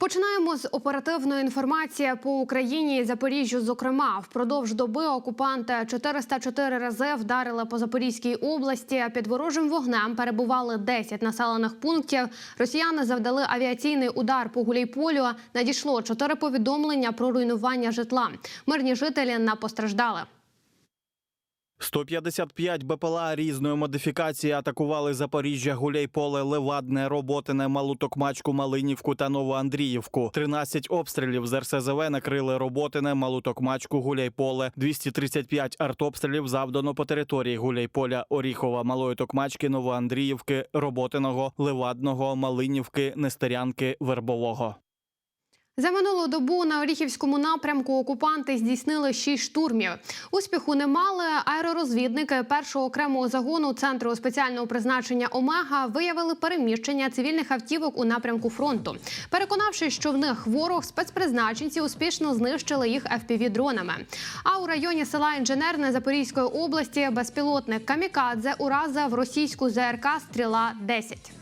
Починаємо з оперативної інформації по Україні і Запоріжжю. Зокрема, впродовж доби окупанти 404 рази вдарили по Запорізькій області. Під ворожим вогнем перебували 10 населених пунктів. Росіяни завдали авіаційний удар по Гуляйполю. Надійшло 4 повідомлення про руйнування житла. Мирні жителі не постраждали. 155 БПЛА різної модифікації атакували Запоріжжя, Гуляйполе, Левадне, Роботине, Малу Токмачку, Малинівку та Новоандріївку. 13 обстрілів з РСЗВ накрили Роботине, Малу Токмачку, Гуляйполе. 235 артобстрілів завдано по території Гуляйполя, Оріхова, Малої Токмачки, Новоандріївки, Роботиного, Левадного, Малинівки, Нестерянки, Вербового. За минулу добу на Оріхівському напрямку окупанти здійснили шість штурмів. Успіху не мали. Аеророзвідники першого окремого загону центру спеціального призначення Омега виявили переміщення цивільних автівок у напрямку фронту. Переконавшись, що в них ворог спецпризначенці успішно знищили їх fpv дронами. А у районі села Інженерне Запорізької області безпілотник Камікадзе уразив російську ЗРК Стріла 10